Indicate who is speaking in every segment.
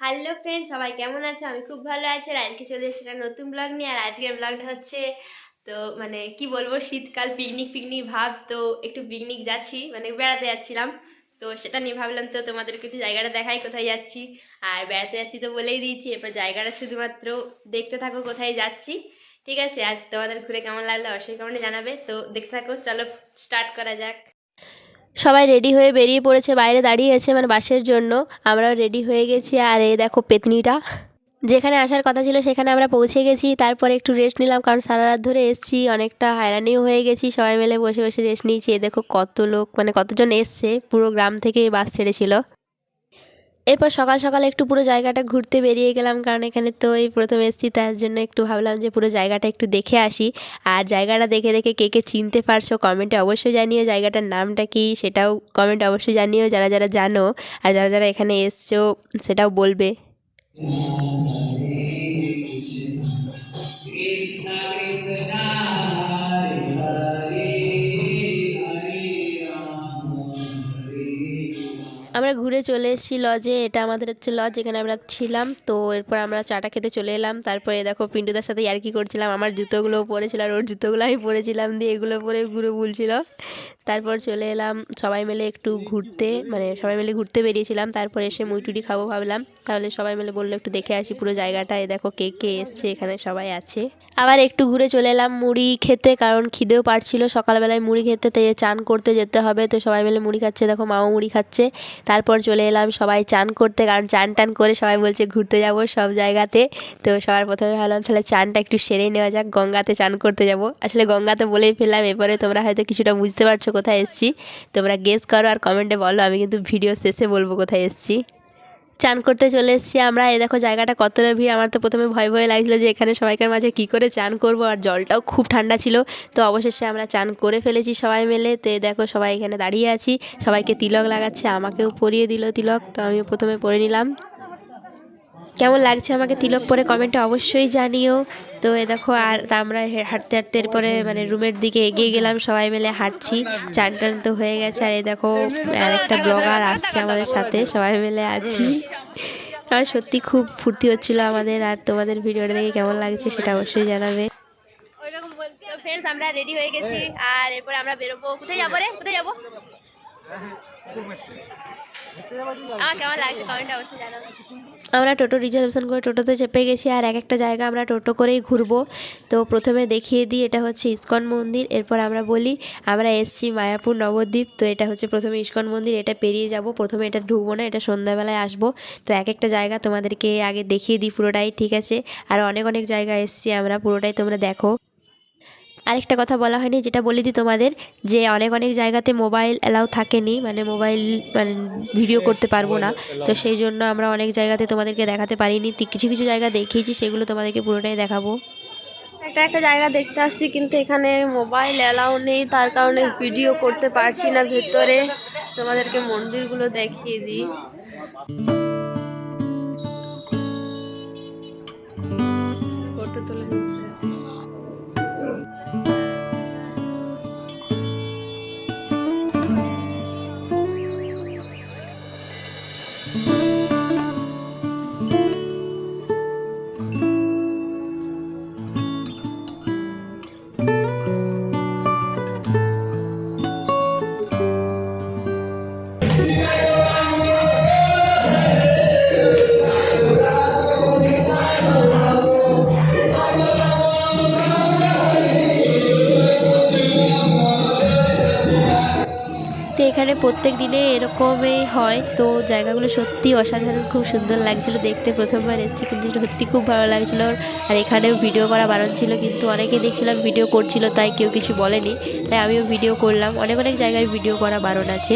Speaker 1: Hello friend, সবাই কেমন আছে? আমি খুব ভালো আছি আর আজকে চলে একটা নতুন ব্লগ নিয়ে। আর আজকের ব্লগটা হচ্ছে, তো মানে কি বলব, শীতকাল পিকনিক পিকনিক ভাব। তো একটু পিকনিক যাচ্ছি মানে বেড়াতে যাচ্ছিলাম। তো সেটা নিয়ে ভাবলাম, তো তোমাদেরকে একটু জায়গাটা দেখাই, কোথায় যাচ্ছি। আর বেড়াতে যাচ্ছি তো বলেই দিয়েছি, এরপর জায়গাটা শুধুমাত্র দেখতে থাকো, কোথায় যাচ্ছি। ঠিক আছে? আর তোমাদের ঘুরে কেমন লাগল, অবশ্যই কমেন্টে জানাবে। তো দেখতে থাকো, চলো স্টার্ট করা যাক।
Speaker 2: সবাই রেডি হয়ে বেরিয়ে পড়েছে, বাইরে দাঁড়িয়ে আছে মানে বাসের জন্য। আমরাও রেডি হয়ে গেছি, আর এই দেখো পেতনিটা। যেখানে আসার কথা ছিল সেখানে আমরা পৌঁছে গেছি, তারপরে একটু রেস্ট নিলাম, কারণ সারা রাত ধরে এসছি, অনেকটা হয়রানিও হয়ে গেছি, সবাই মিলে বসে বসে রেস্ট নিয়েছি। এ দেখো কত লোক মানে কতজন এসছে, পুরো গ্রাম থেকে বাস ছেড়েছিল। এরপর সকাল সকাল একটু পুরো জায়গাটা ঘুরতে বেরিয়ে গেলাম, কারণ এখানে তো এই প্রথম এসেছি, তার জন্য একটু ভাবলাম যে পুরো জায়গাটা একটু দেখে আসি। আর জায়গাটা দেখে দেখে কে কে চিনতে পারছ কমেন্টে অবশ্যই জানিও, জায়গাটার নামটা কি সেটাও কমেন্ট অবশ্যই জানিও, যারা যারা জানো আর যারা যারা এখানে এসছো সেটাও বলবে। আমরা ঘুরে চলে এসেছি লজে এটা আমাদের হচ্ছে লজ যেখানে আমরা ছিলাম। তো এরপর আমরা চাটা খেতে চলে এলাম। তারপরে দেখো পিন্টুদার সাথে ইয়ার্কি করছিলাম। আমার জুতোগুলো পরেছিল আর ওর জুতোগুলো আমি পরেছিলাম দিয়ে এগুলো পরে ঘুরে বুলছিল। তারপর চলে এলাম। সবাই মিলে একটু ঘুরতে মানে সবাই মিলে ঘুরতে বেরিয়েছিলাম। তারপর এসে মুইটুটি খাব ভাবলাম। তাহলে সবাই মিলে বলল একটু দেখে আসি পুরো জায়গাটা। এই দেখো কে কে এসছে, এখানে সবাই আছে। আবার একটু ঘুরে চলে এলাম মুড়ি খেতে কারণ খিদেও পারছিল। সকালবেলায় মুড়ি খেতে, তাই চান করতে যেতে হবে। তো সবাই মিলে মুড়ি খাচ্ছে। দেখো মাও মুড়ি খাচ্ছে। তারপর চলে এলাম সবাই চান করতে, কারণ চান টান করে সবাই বলছে ঘুরতে যাব সব জায়গাতে। তো সবার প্রথমে ভাবলাম তাহলে চানটা একটু সেরে নেওয়া যাক, গঙ্গাতে চান করতে যাব। আসলে গঙ্গাতে বলেই ফেললাম, এরপরে তোমরা হয়তো কিছুটা বুঝতে পারছ কোথায় এসেছি। তোমরা গেস করো আর কমেন্টে বলো, আমি কিন্তু ভিডিও শেষে বলব কোথায় এসেছি। চান করতে চলে এসেছি আমরা। এই দেখো জায়গাটা কতটা ভিড়। আমার তো প্রথমে ভয় ভয় লাগছিল যে এখানে সবাইকার মাঝে কি করে চান করব আর জলটাও খুব ঠান্ডা ছিল। তো অবশেষে আমরা চান করে ফেলেছি সবাই মিলে। তো দেখো সবাই এখানে দাঁড়িয়ে আছি। সবাইকে তিলক লাগাচ্ছে, আমাকেও পরিয়ে দিল তিলক। তো আমি প্রথমে পরে নিলাম। কেমন লাগছে আমাকে তিলক পরে কমেন্টে অবশ্যই জানিও। তো এ দেখো, আর আমরা হাঁটতে হাঁটতে এরপরে মানে রুমের দিকে এগিয়ে গেলাম, সবাই মিলে হাঁটছি। চান টান তো হয়ে গেছে, আর এ দেখো আর একটা ব্লগার আসছে আমাদের সাথে, সবাই মিলে আছি। আর সত্যি খুব ফুর্তি হচ্ছিল আমাদের, আর তোমাদের ভিডিওটা দেখে কেমন লাগছে সেটা অবশ্যই জানাবে।
Speaker 1: আমরা রেডি হয়ে গেছি, আর এরপরে আমরা বেরোবো। কোথায় যাব রে? কোথায় যাব? আমার
Speaker 2: টোটো রিজার্ভেশন করে টোটোতে চেপে গেছি আর এক একটা জায়গা আমরা টোটো করেই ঘুরবো। তো প্রথমে দেখিয়ে দিই, এটা হচ্ছে ইস্কন মন্দির। এরপর আমরা বলি, আমরা এসছি মায়াপুর নবদ্বীপ। তো এটা হচ্ছে প্রথমে ইস্কন মন্দির, এটা পেরিয়ে যাব। প্রথমে এটা ঢুকবো না, এটা সন্ধ্যাবেলায় আসব। তো এক একটা জায়গা তোমাদেরকে আগে দেখিয়ে দিই পুরোটাই, ঠিক আছে? আর অনেক অনেক জায়গা এসছি আমরা, পুরোটাই তোমরা দেখো। আরেকটা কথা বলা হয়নি যেটা বলে দিই তোমাদের যে অনেক অনেক জায়গাতে মোবাইল অ্যালাউ থাকেনি মানে মোবাইল মানে ভিডিও করতে পারব না। তো সেই জন্য আমরা অনেক জায়গাতে তোমাদেরকে দেখাতে পারিনি। তো কিছু কিছু জায়গা দেখিয়েছি সেগুলো তোমাদেরকে পুরোটাই দেখাবো।
Speaker 1: একটা একটা জায়গা দেখতে আসছি কিন্তু এখানে মোবাইল অ্যালাউ নেই তার কারণে ভিডিও করতে পারছি না ভেতরে। তোমাদেরকে মন্দিরগুলো দেখিয়ে দিই।
Speaker 2: এখানে প্রত্যেক দিনে এরকমই হয়। তো জায়গাগুলো সত্যি অসাধারণ, খুব সুন্দর লাগছিল দেখতে। প্রথমবার এসেছি, কিন্তু সত্যি খুব ভালো লাগছিল। আর এখানেও ভিডিও করা বারণ ছিল, কিন্তু অনেকে দেখছিলাম ভিডিও করছিল, তাই কেউ কিছু বলেনি। তাই আমিও ভিডিও করলাম। অনেক অনেক জায়গায় ভিডিও করা বারণ আছে।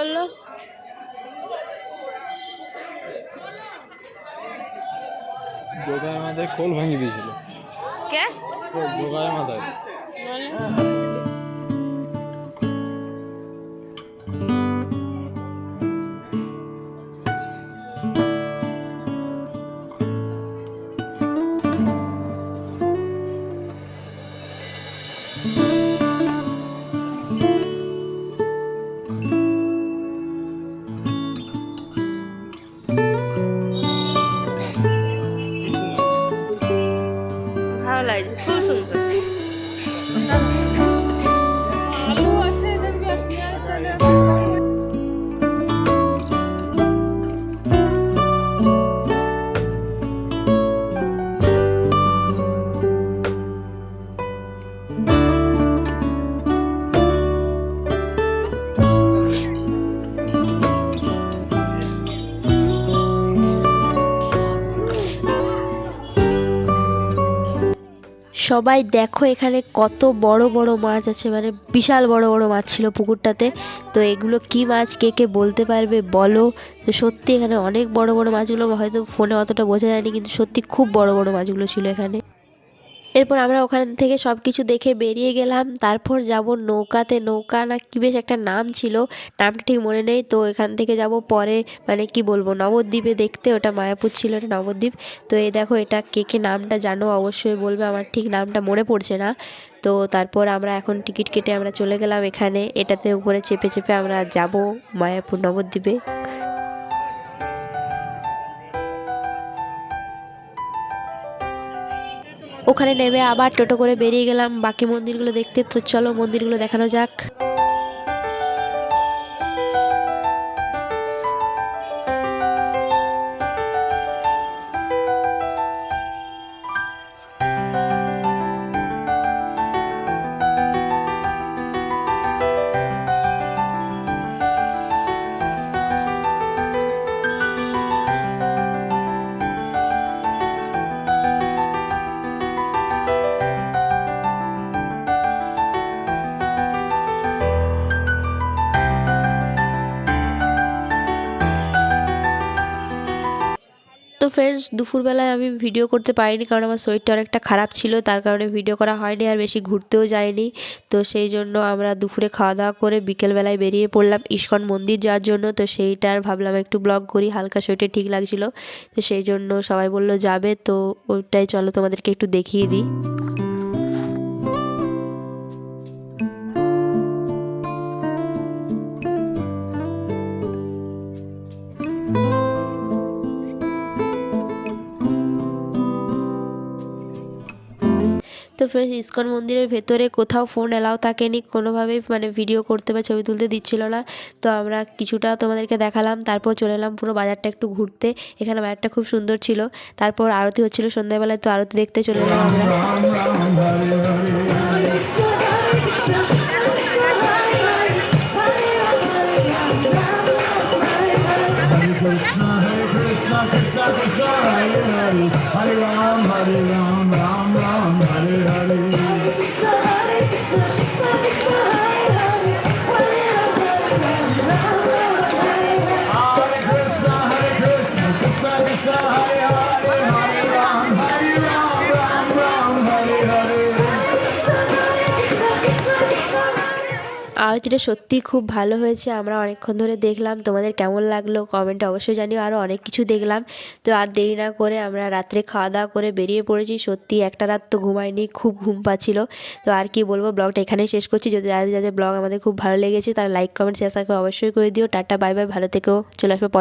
Speaker 1: বলল
Speaker 3: যেটা মাথায় খোল ভাঙি দিয়েছিল।
Speaker 1: কে?
Speaker 3: যোগায় মাথায়
Speaker 2: সবাই দেখো এখানে কত বড় বড় মাছ আছে মানে বিশাল বড় বড় মাছ ছিল পুকুরটাতে। তো এগুলো কি মাছ, কে কে বলতে পারবে বলো। তো সত্যি এখানে অনেক বড় বড় মাছগুলো, হয়তো ফোনে অতটা বোঝা যায়নি, কিন্তু সত্যি খুব বড় বড় মাছগুলো ছিল এখানে। এরপর আমরা ওখান থেকে সব কিছু দেখে বেরিয়ে গেলাম। তারপর যাব নৌকাতে। নৌকা না কি বেশ একটা নাম ছিল। নামটা ঠিক মনে নেই। তো এখান থেকে যাব পরে মানে কি বলব, নবদ্বীপে দেখতে। ওটা মায়াপুর ছিল এটা নবদ্বীপ। তো এই দেখো, এটা কে কে নামটা জানো? অবশ্যই বলবে। আমার ঠিক নামটা মনে পড়ছে না। তো তারপর আমরা এখন টিকিট কেটে আমরা চলে গেলাম এখানে। এটাতে উপরে চেপে চেপে আমরা যাব মায়াপুর নবদ্বীপে। ওখানে নেমে আবার টোটো করে বেরিয়ে গেলাম। বাকি মন্দিরগুলো দেখতে। তো চলো মন্দিরগুলো দেখানো যাক। তো ফ্রেন্ডস দুপুরবেলায় আমি ভিডিও করতে পারিনি কারণ আমার শরীরটা অনেকটা খারাপ ছিল, তার কারণে ভিডিও করা হয়নি আর বেশি ঘুরতেও যায়নি তো সেই জন্য আমরা দুপুরে খাওয়া দাওয়া করে বিকেলবেলায় বেরিয়ে পড়লাম ইস্কন মন্দির যাওয়ার জন্য। তো সেইটার ভাবলাম একটু ব্লগ করি, হালকা শরীরটা ঠিক লাগছিল। তো সেই জন্য সবাই বলল, যাবে। তো ওইটাই চলো তোমাদেরকে একটু দেখিয়ে দিই। তো ফ্রেন্ডস ইস্কন মন্দিরের ভেতরে কোথাও ফোন এলাও থাকেনি। কোনোভাবেই মানে ভিডিও করতে বা ছবি তুলতে দিচ্ছিল না। তো আমরা কিছুটা তোমাদেরকে দেখালাম, তারপর চলে এলাম পুরো বাজারটা একটু ঘুরতে। এখানে বাজারটা খুব সুন্দর ছিল। তারপর আরতি হচ্ছিল সন্ধ্যাবেলায়, তো আরতি দেখতে চলে এলাম আমরা। আরতিটা সত্যিই খুব ভালো হয়েছে। আমরা অনেকক্ষণ ধরে দেখলাম, তোমাদের কেমন লাগল কমেন্টে অবশ্যই জানিও। আরও অনেক কিছু দেখলাম। তো আর দেরি না করে আমরা রাত্রে খাওয়া দাওয়া করে বেরিয়ে পড়েছি। সত্যি একটা রাত তো ঘুমাইনি খুব ঘুম পাচ্ছিল। তো আর কি বলব ব্লগটা এখানেই শেষ করছি। যদি যাদের যাদের ব্লগ আমাদের খুব ভালো লেগেছে, তারা লাইক কমেন্ট শেয়ার সাবস্ক্রাইব অবশ্যই করে দিও। টাটা বাই বাই ভালো থেকেও চলে আসবে পরে